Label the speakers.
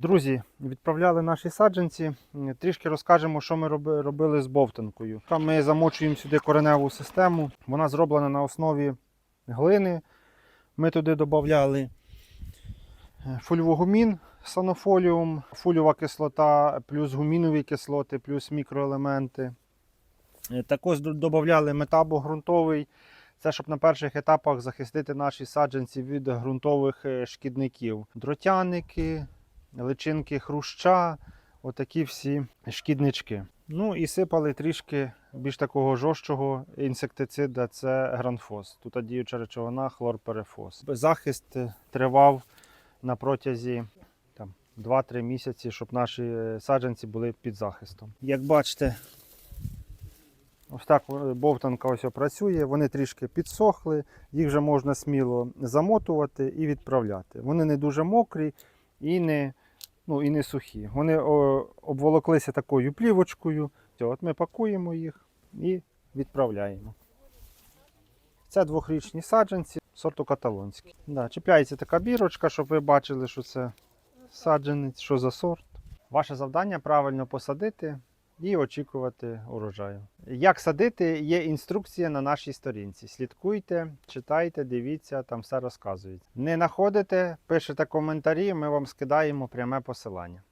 Speaker 1: Друзі, відправляли наші саджанці. Трішки розкажемо, що ми робили з бовтанкою. Ми замочуємо сюди кореневу систему. Вона зроблена на основі глини. Ми туди додавали фульвогумін, санофоліум, фульова кислота, плюс гумінові кислоти, плюс мікроелементи. Е, Також додавали метабо ґрунтовий. Це щоб на перших етапах захистити наші саджанці від ґрунтових е, шкідників. Дротяники, личинки хруща, отакі всі шкіднички. Ну і сипали трішки більш такого жорсткого інсектицида це гранфос. Тут діюча речовина хлорперифос. Захист е, тривав на протязі там, 2-3 місяці, щоб наші е, саджанці були під захистом. Як бачите, ось так е, бовтанка ось працює, вони трішки підсохли, їх вже можна сміло замотувати і відправляти. Вони не дуже мокрі і не, ну, і не сухі. Вони обволоклися такою плівочкою. От ми пакуємо їх і відправляємо. Це двохрічні саджанці сорту каталонський. Да, чіпляється така бірочка, щоб ви бачили, що це саджанець, що за сорт. Ваше завдання правильно посадити і очікувати урожаю. Як садити, є інструкція на нашій сторінці. Слідкуйте, читайте, дивіться, там все розказують. Не знаходите, пишете коментарі, ми вам скидаємо пряме посилання.